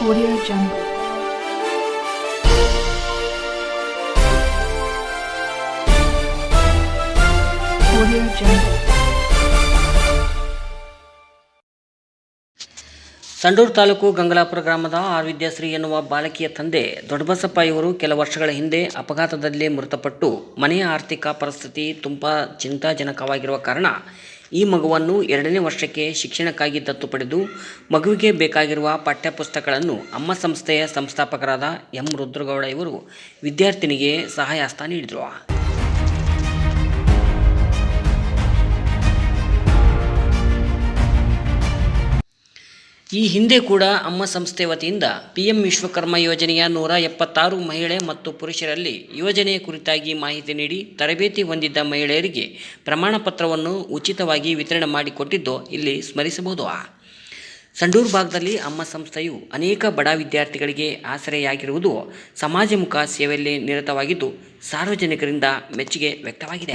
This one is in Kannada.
Audio Jungle. Audio Jungle. Sandur taluk ಗಂಗಲಾಪುರ ಗ್ರಾಮದ ಆರ್ ವಿದ್ಯಾಶ್ರೀ ಎನ್ನುವ ಬಾಲಕಿಯ ತಂದೆ ದೊಡ್ಡಬಸಪ್ಪ ಇವರು ಕೆಲ ವರ್ಷಗಳ ಹಿಂದೆ ಅಪಘಾತದಲ್ಲಿ ಮೃತಪಟ್ಟು ಮನೆಯ ಆರ್ಥಿಕ ಪರಿಸ್ಥಿತಿ ತುಂಬ ಚಿಂತಾಜನಕವಾಗಿರುವ ಕಾರಣ ಈ ಮಗುವನ್ನು ಎರಡನೇ ವರ್ಷಕ್ಕೆ ಶಿಕ್ಷಣಕ್ಕಾಗಿ ದತ್ತು ಪಡೆದು ಮಗುವಿಗೆ ಬೇಕಾಗಿರುವ ಪಠ್ಯಪುಸ್ತಕಗಳನ್ನು ಅಮ್ಮ ಸಂಸ್ಥೆಯ ಸಂಸ್ಥಾಪಕರಾದ ಎಂ ರುದ್ರಗೌಡ ಇವರು ವಿದ್ಯಾರ್ಥಿನಿಗೆ ಸಹಾಯ ಹಸ್ತ ನೀಡಿದರು. ಈ ಹಿಂದೆ ಕೂಡ ಅಮ್ಮ ಸಂಸ್ಥೆ ವತಿಯಿಂದ ಪಿ ಎಂ ವಿಶ್ವಕರ್ಮ ಯೋಜನೆಯ ನೂರ ಎಪ್ಪತ್ತಾರು ಮಹಿಳೆ ಮತ್ತು ಪುರುಷರಲ್ಲಿ ಯೋಜನೆಯ ಕುರಿತಾಗಿ ಮಾಹಿತಿ ನೀಡಿ ತರಬೇತಿ ಹೊಂದಿದ್ದ ಮಹಿಳೆಯರಿಗೆ ಪ್ರಮಾಣ ಪತ್ರವನ್ನು ಉಚಿತವಾಗಿ ವಿತರಣೆ ಮಾಡಿಕೊಟ್ಟಿದ್ದು ಇಲ್ಲಿ ಸ್ಮರಿಸಬಹುದು. ಸಂಡೂರು ಭಾಗದಲ್ಲಿ ಅಮ್ಮ ಸಂಸ್ಥೆಯು ಅನೇಕ ಬಡ ವಿದ್ಯಾರ್ಥಿಗಳಿಗೆ ಆಸರೆಯಾಗಿರುವುದು ಸಮಾಜಮುಖ ಸೇವೆಯಲ್ಲಿ ನಿರತವಾಗಿದ್ದು ಸಾರ್ವಜನಿಕರಿಂದ ಮೆಚ್ಚುಗೆ ವ್ಯಕ್ತವಾಗಿದೆ.